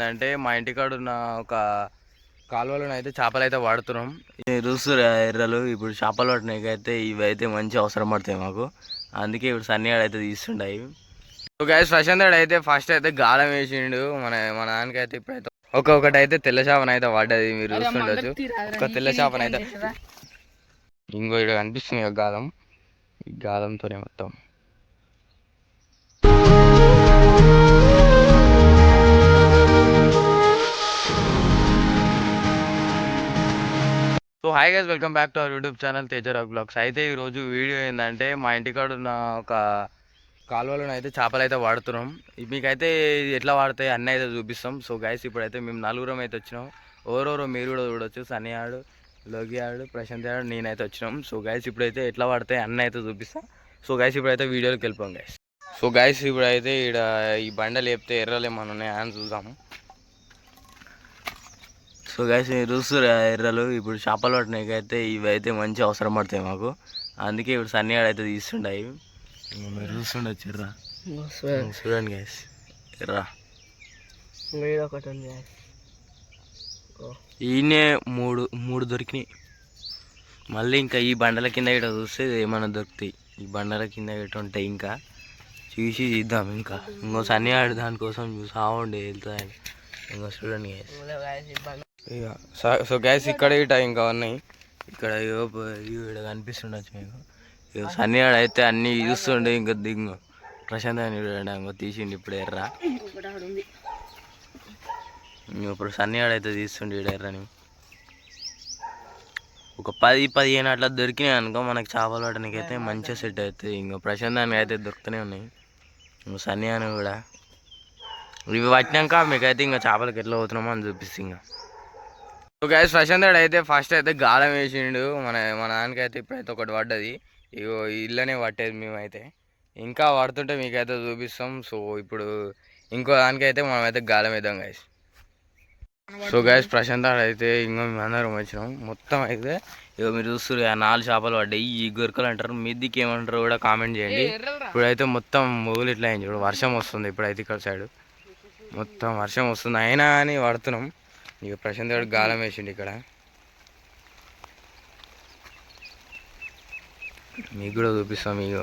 ఏంటంటే మా ఇంటికాడ ఉన్న ఒక కాలువలో అయితే చేపలు అయితే వాడుతున్నాం చూస్తురు ఎర్రలు ఇప్పుడు చేపలు పట్టినాయి అయితే ఇవి అయితే మంచి అవసరం పడతాయి మాకు. అందుకే ఇప్పుడు సన్నీ ఆడ అయితే సో గైస్ ప్రశాంత్ అయితే ఫస్ట్ అయితే గాలం వేసిండు. మన మన దానికైతే ఇప్పుడైతే ఒక్కొక్కటి అయితే తెల్ల చేపన అయితే పడ్డది మీరు చూస్తుండొచ్చు. ఒక తెల్ల చేపన అయితే ఇంకో ఇక్కడ కనిపిస్తుంది ఒక గాలం. ఈ గాలంతోనే మొత్తం. So hi guys welcome back to our YouTube channel తేజరాగ్ vlogs అయితే ఈరోజు వీడియో ఏంటంటే మా ఇంటికాడ ఉన్న ఒక కాలువలను అయితే చేపలు అయితే వాడుతున్నాం మీకైతే ఎట్లా వాడతాయి అన్నీ అయితే చూపిస్తాం. సో గైస్ ఇప్పుడైతే మేము నలుగురం అయితే వచ్చినాం. ఎవరెవరో మీరు కూడా చూడొచ్చు. సన్నీ ఆడు లోగి ఆడు ప్రశాంత్ ఆడు నేనైతే వచ్చినాం. సో గైస్ ఇప్పుడైతే ఎట్లా వాడతాయి అన్నీ అయితే చూపిస్తాం. సో గైస్ ఇప్పుడైతే వీడియోలోకి వెళ్ళిపోం గైస్ సో గైస్ ఇప్పుడైతే ఇక్కడ ఈ బండలు లేపితే ఎర్రలు ఏమన్నా ఉన్నాయా అని చూద్దాము. సో గైస్ మీరు చూస్తురు ఎర్రలు ఇప్పుడు చేపలు పట్టినాయి అయితే ఇవి అయితే మంచి అవసరం పడతాయి మాకు. అందుకే ఇప్పుడు సన్నీ అయితే తీస్తుంటాయి ఇంకో మీరు చూస్తుండొచ్చు ఎర్ర చూడండి గైస్ ఎర్ర. ఒకటి ఉంది ఈయనే మూడు మూడు దొరికినాయి. మళ్ళీ ఇంకా ఈ బండల కింద ఇట చూస్తే ఏమైనా దొరుకుతాయి. ఈ బండల కింద ఇట ఉంటాయి ఇంకా. చూసి ఇద్దాం ఇంకా. ఇంకో సన్నీ ఆడు దానికోసం చూసా ఉండే వెళ్తాయని ఇంకో చూడండి ఇక సో గ్యాస్ ఇక్కడ ఇట ఇంకా ఉన్నాయి ఇక్కడ ఇక్కడ కనిపిస్తుండొచ్చు మీకు. ఇగో సన్నీ అయితే అన్నీ చూస్తుండే ఇంకా దిగు. ప్రశాంత్ అని ఇంకో తీసిండు ఇప్పుడు ఎర్ర. ఇప్పుడు సన్నీ అయితే తీస్తుండే ఇక్కడ ఎర్రని. ఒక పది పదిహేను అట్లా దొరికినాయి అనుకో మనకి చేపలు పట్టడానికి అయితే మంచిగా సెట్ అవుతుంది ఇంకో ప్రశాంతానికి అయితే దొరుకుతూనే ఉన్నాయి. ఇంకో సన్నీ అని కూడా. ఇవి పట్టినాక మీకైతే ఇంకా చేపలకి ఎట్లా పోతున్నామో అని చూపిస్తుంది ఇంకా. సో గ్యాస్ ప్రశాంత్ అయితే ఫస్ట్ అయితే గాలం వేసిండు. మన మన దానికైతే ఇప్పుడైతే ఒకటి పడ్డది. ఇగో ఇళ్ళనే పట్టేది మేమైతే. ఇంకా పడుతుంటే మీకైతే చూపిస్తాం. సో ఇప్పుడు ఇంకో దానికైతే మనమైతే గాలం వేద్దాం గాయస్ సో గాయస్ ప్రశాంత్ అయితే ఇంకో మేము అందరం వచ్చినాం. మొత్తం అయితే ఇగో మీరు చూస్తారు నాలుగు చేపలు పడ్డాయి. ఈ గొరకలు అంటారు మీదికి ఏమంటారు కూడా కామెంట్ చేయండి. ఇప్పుడైతే మొత్తం మొగులు ఇట్లా అయింది చూడు. వర్షం వస్తుంది ఇప్పుడైతే ఇక్కడ సైడ్ మొత్తం వర్షం వస్తుంది. అయినా అని పడుతున్నాం. ఇక ప్రశాంత్ గారు గాలం వేసిండు ఇక్కడ. మీకు కూడా చూపిస్తాం మీకు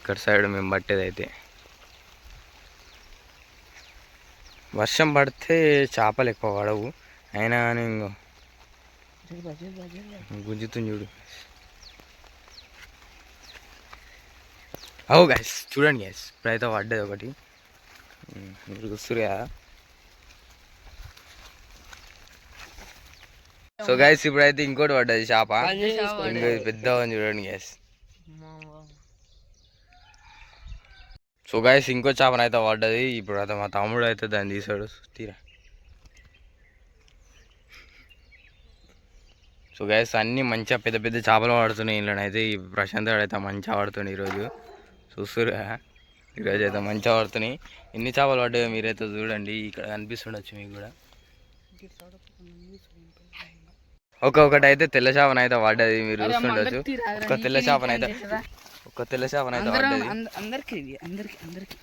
ఇక్కడ సైడ్ మేము పట్టేది అయితే. వర్షం పడితే చేపలు ఎక్కువ పడవు. అయినా కానీ ఇంకో గుంజుతుంది చూడు. అవు గైస్ చూడండి గైస్ ఇప్పుడైతే పడ్డది ఒకటి. మీరు చూస్తురు కదా. సో గైస్ ఇప్పుడైతే ఇంకోటి పడ్డది చేప ఇంకో పెద్ద చూడండి గైస్ సో గైస్ ఇంకో చేపనైతే పడ్డది. ఇప్పుడు అయితే మా తమ్ముడు అయితే దాన్ని తీసాడు. తీరా. సో గైస్ అన్నీ మంచిగా పెద్ద పెద్ద చేపలు పడుతున్నాయి ఇంట్లోనైతే ఈ ప్రశాంత్ అయితే మంచిగా పడుతుంది ఈరోజు. చూస్తారు ఈరోజు అయితే మంచిగా పడుతున్నాయి. ఎన్ని చేపలు పడ్డాయో మీరైతే చూడండి. ఇక్కడ కనిపిస్తుండొచ్చు మీకు కూడా. ఒక్కొక్కటి అయితే తెల్ల చేపనైతే పడ్డది మీరు చూస్తుండొచ్చు. ఒక తెల్ల చేపనైతే ఒక తెల్ల చేపనైతే పడ్డది. అందరికి ఇది అందరికి అందరికి.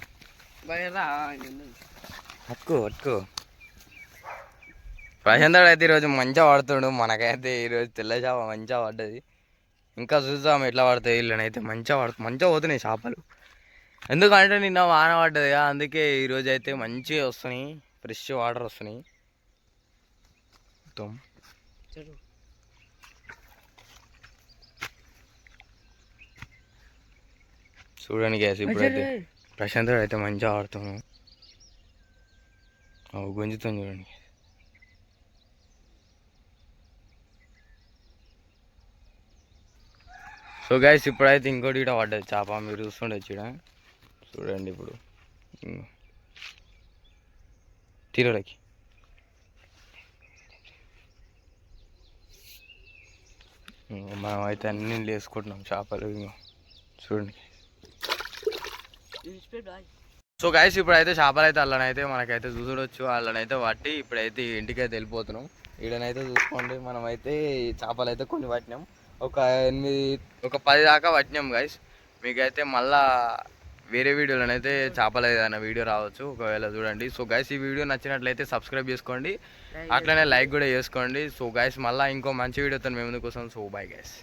హక్కు హక్కు ప్రశాంత్ గారు అయితే ఈరోజు మంచిగా పడుతుండు మనకైతే ఈరోజు తెల్ల చేప మంచిగా పడ్డది. ఇంకా చూద్దాం ఎట్లా పడతాయి వీళ్ళనైతే మంచిగా పడుతుంది మంచిగా పోతున్నాయి చేపలు. ఎందుకంటే నిన్న వాన పడ్డది కదా అందుకే ఈరోజు అయితే మంచిగా వస్తున్నాయి. ఫ్రెష్ వాటర్ వస్తున్నాయి. మొత్తం. చూడండి గ్యాస్ ఇప్పుడైతే ప్రశాంత్ అయితే మంచిగా ఆడుతున్నాం ఓ గుంజుతుంది చూడండి. సో గైస్ ఇప్పుడైతే ఇంకోటి కూడా పడ్డది. చేప మీరు చూస్తుండొచ్చు ఈడ. చూడండి ఇప్పుడు. తీరలకి. మనం అయితే అన్ని వేసుకుంటున్నాం చేపలు. చూడండి. సో గైస్ ఇప్పుడైతే చేపలు అయితే అల్లనైతే మనకైతే చూడొచ్చు వాళ్ళనైతే పట్టి ఇప్పుడైతే ఇంటికైతే వెళ్ళిపోతున్నాం. ఈడనైతే చూసుకోండి మనమైతే చేపలు అయితే కొన్ని పట్టినాం. ఒక ఎనిమిది ఒక పది దాకా పట్టినాం గైస్ మీకైతే మళ్ళా వేరే వీడియోలో అయితే చేపలు ఏదైనా వీడియో రావచ్చు ఒకవేళ చూడండి. సో గైస్ ఈ వీడియో నచ్చినట్లయితే సబ్స్క్రైబ్ చేసుకోండి. అట్లనే లైక్ కూడా చేసుకోండి. సో గైస్ మళ్ళీ ఇంకో మంచి వీడియోతో మేము వస్తాం. So bye guys